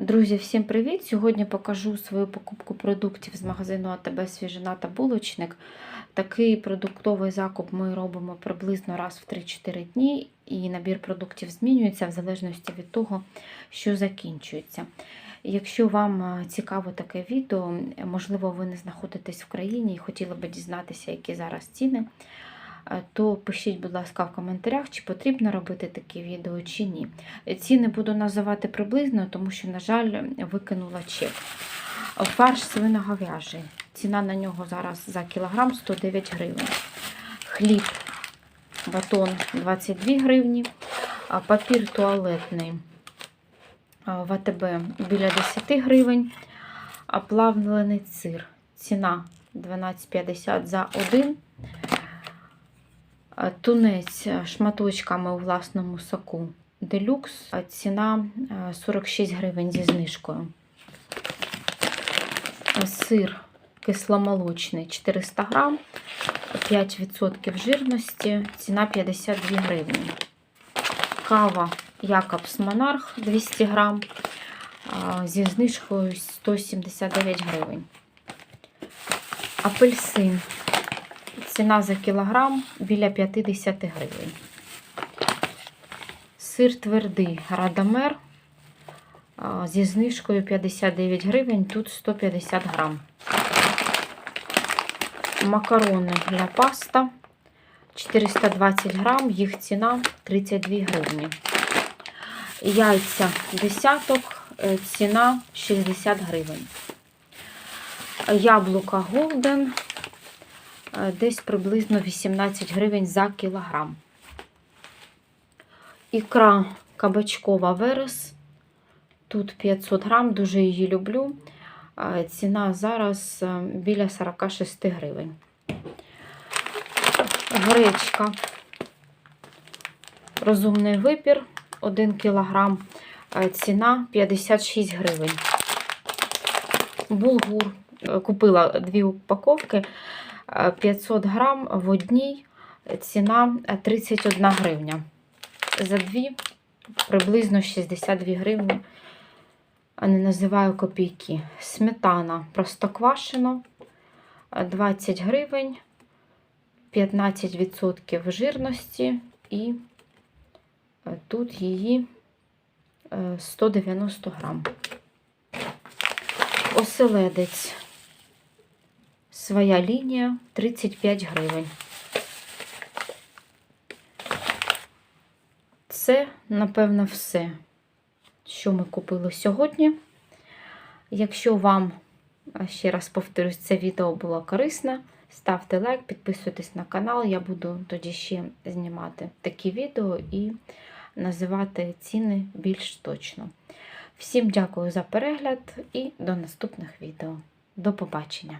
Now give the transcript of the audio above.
Друзі, всім привіт! Сьогодні покажу свою покупку продуктів з магазину АТБ Свіжина та булочник. Такий продуктовий закуп ми робимо приблизно раз в 3-4 дні, і набір продуктів змінюється в залежності від того, що закінчується. Якщо вам е, цікаво таке відео, можливо, ви не знаходитесь в країні і хотіли би дізнатися, які зараз ціни, то пишіть, будь ласка, в коментарях, чи потрібно робити такі відео, чи ні. Ціни буду називати приблизно, тому що, на жаль, викинула чек. Фарш свиноговяжий. Ціна на нього зараз за кілограм 109 гривень. Хліб, батон 22 гривні. Папір туалетний в АТБ біля 10 гривень. Плавлений сир. Ціна 12,50 за один. Тунець шматочками у власному соку делюкс. Ціна е, 46 гривень зі знижкою. Сир кисломолочний 400 грам, 5% жирності, ціна 52 гривні. Кава Якобс Монарх 200 грам, зі знижкою 179 гривень. Апельсин. Ціна за кілограм біля 50 гривень. Сир твердий Радамер зі знижкою 59 гривень, тут 150 грам. Макарони для паста 420 грам, їх ціна 32 гривні. Яйця десяток, е, ціна 60 гривень. Яблука Голден десь приблизно 18 гривень за кілограм. Ікра кабачкова верес. Тут 500 грам, дуже її люблю. Ціна зараз е, біля 46 гривень. Гречка. Розумний вибір 1 кілограм. Е, Ціна 56 гривень. Булгур. Е, Купила дві упаковки. Е, 500 грам в одній. Ціна е, 31 гривня. За дві приблизно 62 гривні не називаю копійки. Сметана простоквашино 20 гривень, 15% жирності, і е, тут її е, 190 грам. Оселедець. Своя лінія 35 гривень. Це, напевно, все що ми купили сьогодні. Якщо вам, ще раз повторюсь, це відео було корисне, ставте лайк, підписуйтесь на канал, я буду тоді ще знімати такі відео і називати ціни більш точно. Всім дякую за перегляд і до наступних відео. До побачення!